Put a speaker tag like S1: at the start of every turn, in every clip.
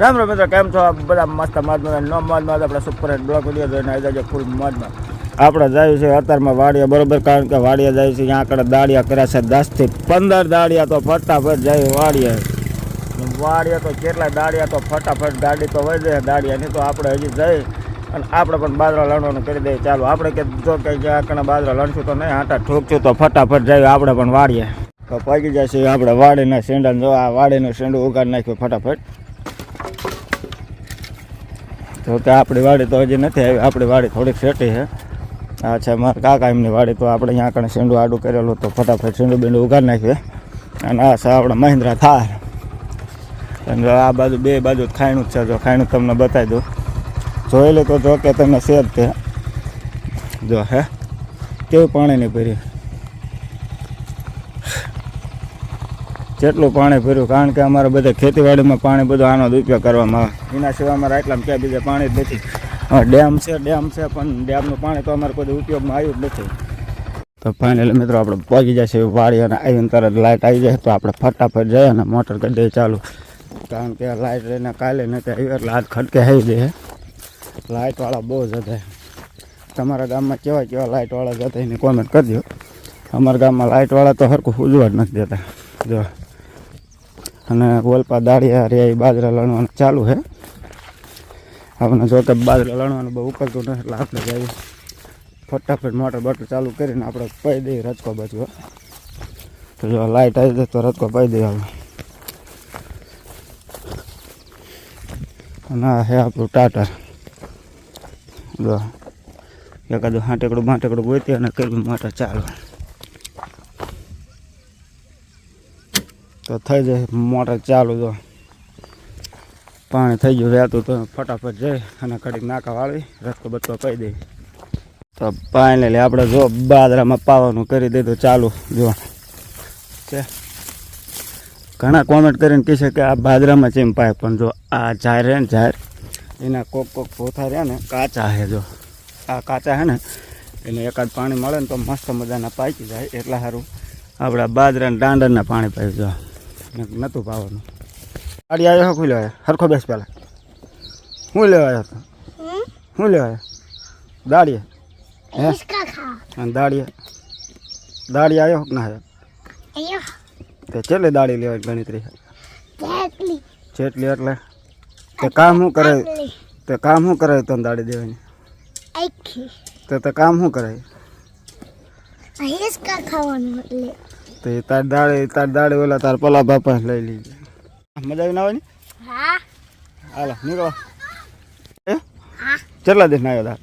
S1: રામ રામ મિત્રો, કેમ છો બધા મસ્ત મોજમાં? નો મોજમાં, આપણે સુપર બ્લોક વીડિયો જોઈને આવી જાય ફૂલ મોજમાં. આપણે જાય છે અત્યારમાં વાડિયા બરોબર? કારણ કે વાડિયા જાય છે ત્યાં આગળ દાડિયા કર્યા છે દસથી પંદર દાડિયા તો ફટાફટ જાય વાડિયા વાડિયા તો કેટલા દાડિયા તો ફટાફટ ગાડી તો વહી જાય દાડિયાની તો આપણે હજી જઈ અને આપણે પણ બાજરા લણવાનું કરી દઈએ. ચાલો, આપણે કે જો કંઈ આગળ બાજરા લણશું તો નહીં, આટા ઠોકશું તો ફટાફટ જાય આપણે પણ વાડીએ. તો પગી જશે આપણે વાડીના સેન્ડલ જો આ વાડીનું સેન્ડું ઉગાડી નાખ્યું ફટાફટ. તો કે આપણી વાડી તો હજી નથી આવી, આપણી વાડી થોડીક શેટી છે. આ છે મારા કાકા એમની વાડી, તો આપણે અહીંયા આગળ શેંડું આડું કરેલું તો ફટાફટ શેંડું બેંડું ઉગાડી નાખીએ. અને આ છે આપણે મહિન્દ્રા થાર. અને આ બાજુ બે બાજુ ખાયણું જ છે, જો ખાયણું તમને બતાવી દઉં. જોઈ લે તો જો કે તમે શેર તે જો હે, કેવું પાણીની ભર્યું જેટલું પાણી ભર્યું કારણ કે અમારે બધા ખેતીવાડીમાં પાણી બધું આનો જ ઉપયોગ કરવામાં આવે. એના સિવાય અમારે એટલા ક્યાં બીજા પાણી જ નથી. ડેમ છે ડેમ છે પણ ડેમનું પાણી તો અમારે કોઈ ઉપયોગમાં આવ્યું જ નથી. તો ફાઇનલી મિત્રો આપણે પહોંચી જશે વાળી અને આવીને તરત લાઇટ આવી જાય તો આપણે ફટાફટ જઈએ અને મોટર કરી દઈએ ચાલુ. કારણ કે લાઇટ લઈને કાલે નથી આવી એટલે હાથ ખટકે આવી જાય. લાઇટવાળા બહુ જ હતા. તમારા ગામમાં કેવા કેવા લાઇટવાળા જતા એની કોમેન્ટ કરજો. અમારા ગામમાં લાઇટવાળા તો સરખું ઉજવા જ નથી દેતા. જો. અને ગોલપા દાળિયા રે એ બાજરા લણવાનું ચાલુ છે આપણે જો કે બાજરા લણવાનું બહુ ઉપરતું નથી, એટલે આપણે ફટાફટ મોટર બટર ચાલુ કરીને આપણે પાઈ દઈએ રચકો બચકો તો જો લાઇટ આવી જાય તો રચકો પાઈ દઈએ આપણે. અને આ છે આપણું ટાટર. જો, એકાદું હાંટેકડું બાંટેકડું ગોતી અને કર્યું મોટર ચાલુ. તો થઈ જાય મોટર ચાલુ જો. પાણી થઈ ગયું રહેતું તો ફટાફટ જઈ અને કડીક નાકા વાળી રસ્તો બચકો કહી દઈ. તો ફાઇનલી આપણે જો બાજરામાં પાવાનું કરી દીધું ચાલુ, જો. છે. ઘણા કોમેન્ટ કરીને કહે કે આ બાજરામાં ચેમ પાય, પણ જો આ ઝાર રહે ને જાહેર એના કોક કોક પોથા રહ્યા ને કાચા છે જો. આ કાચા છે ને, એને એકાદ પાણી મળે ને તો મસ્ત મજાના પાકી જાય, એટલા સારું. આપણા બાજરાના દાંડરના પાણી પાયું, જો. નહોતું પાવાનું. ગાડી આવ્યો શું લેવાય હરખો બેસ પહેલાં શું લેવાયો તો? શું લેવાય દાળીએ હે? દાળીએ દાળી આવ્યો ના આવ્યો? તે કેટલી દાળી લેવાય ગણતરી? જેટલી. એટલે? તે કામ શું કરે? તે કામ શું કરે તને દાડી દેવાની? તો તે કામ શું કરે?
S2: ખાવાનું એટલે.
S1: તો એ તાર દાડી તાર દાડી ઓલા તાર પલા બાપા લઈ લીધી. મજા આવી ના આવવાની?
S2: હા.
S1: હાલો નીકળો. એ
S2: હા.
S1: કેટલા દિવસ ના આવ્યો તાર?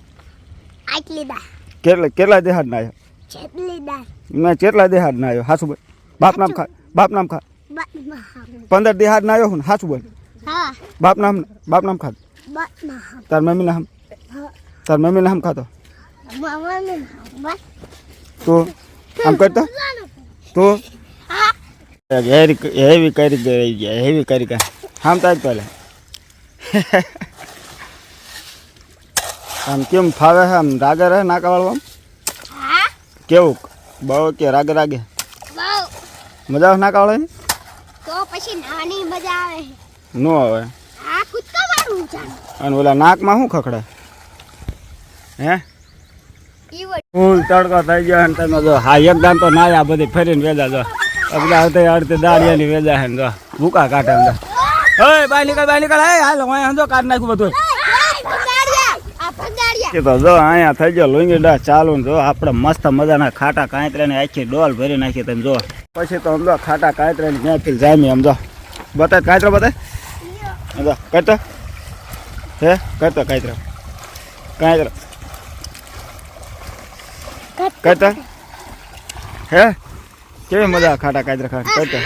S2: આટલી દા
S1: કેટલા કેટલા દેહાડ ના આવ્યો
S2: જેટલી દા
S1: મેં કેટલા દેહાડ ના આવ્યો હાસુ બોલ બાપ નામ ખા બાપ નામ ખા.
S2: બદમહા
S1: પંદર દેહાડ ના આવ્યો હું હાસુ બોલ
S2: હા.
S1: બાપ નામ બાપ નામ ખા.
S2: બદમહા
S1: તાર મમ્મી નામ?
S2: હા.
S1: તાર મમ્મી નામ ખાતો?
S2: મામાને બસ
S1: તું આમ કરતો? તું? હેવી કરી રહી ગયા હેવી કરી ગયા. આમ તાજ પહેલે. આમ કેમ ફાવે છે? આમ રાગે રહે નાકા વાળવા કેવું? બહુ કે રાગે રાગે? મજા આવે નાકા વાળવાની
S2: તો પછી નાની મજા આવે
S1: નો આવે. અને ઓલા નાકમાં શું ખખડે હે? ફૂલ તડકો થઈ ગયો અને તમે જો, હા એકદમ તો નાયા બધી ફરીને વેજા જો. આ બધા આવતી અડધી દાળિયાની વેજા હે ને જો, ભૂકા કાઢે અંદર હે બાય નીકળ બાય નીકળ. હે, હાલ હું સમજો કાઢ નાખ્યું બધું.
S2: આ
S1: કે તો જો, અહીંયા થઈ ગયો લુંગી ડા ચાલુ ને જો, આપણે મસ્ત મજાના ખાટા કાંતરાની આખી ડોલ ભરી નાખી તમે જો. પછી તો સમજો ખાટા કાંતરાની ક્યાંથી જામી સમજો બતાય, કાંતરો બતાય. સમજો કરતો હે કરતો કાંતરો. કાંતરો. કરતો? હે? કેવી મજા ખાટા કાંતરા ખાવા કરતા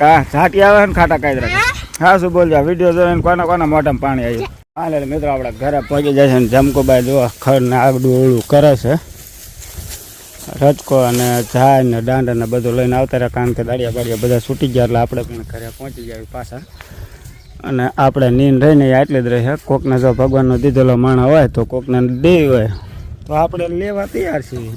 S1: કા ઝાટી આવે ને ખાટા કાંતરા હા? શું બોલજો? વીડિયો જોઈને કોના કોના મોઢામાં પાણી આવ્યું? હા એટલે મિત્રો આપણે ઘરે પહોંચી જાય છે ને જમકોબાઈ જો ખર ને આગડું ઓળું કરે છે. રચકો અને ઝાડ ને દાંડા ને બધું લઈને આવતા રહ્યા કારણ કે દાડિયા બાડિયા બધા છૂટી ગયા એટલે આપણે પણ ઘરે પહોંચી જાય પાછા. અને આપણે નીન રહીને આટલી જ રહે કોકને જો ભગવાનનો દીધેલો માણા હોય તો કોકને દે હોય. તો આપણે લેવા તૈયાર છીએ.